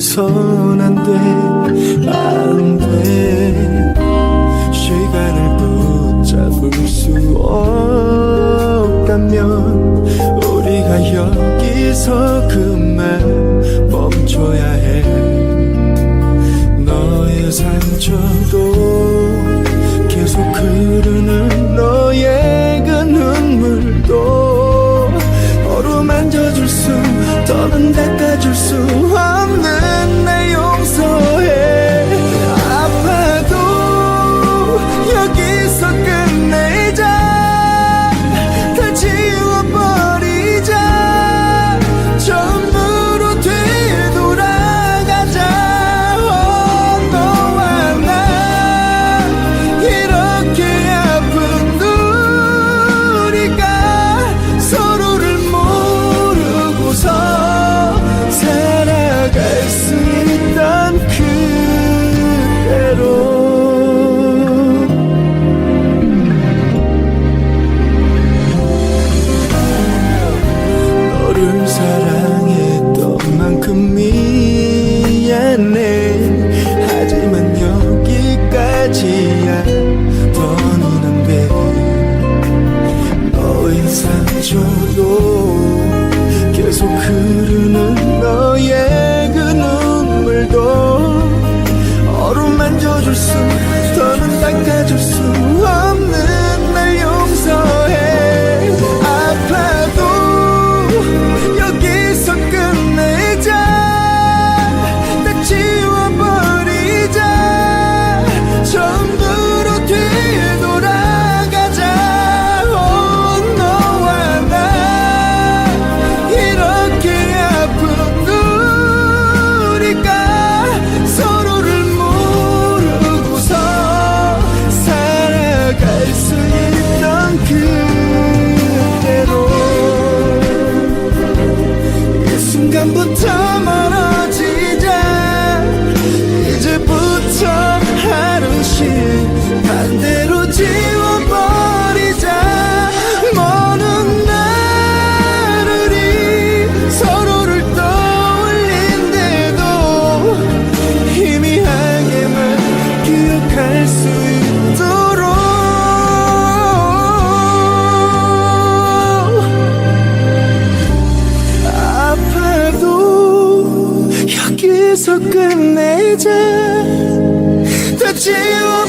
선한데 안돼 시간을 붙잡을 수 없다면 우리가 여기서 그만 멈춰야 해. 너의 상처도 계속 흐르는 너의 그 눈물도 어루만져줄 수 더는 닦아줄 수 บนเธอ 여기서 끝내자. 다 지워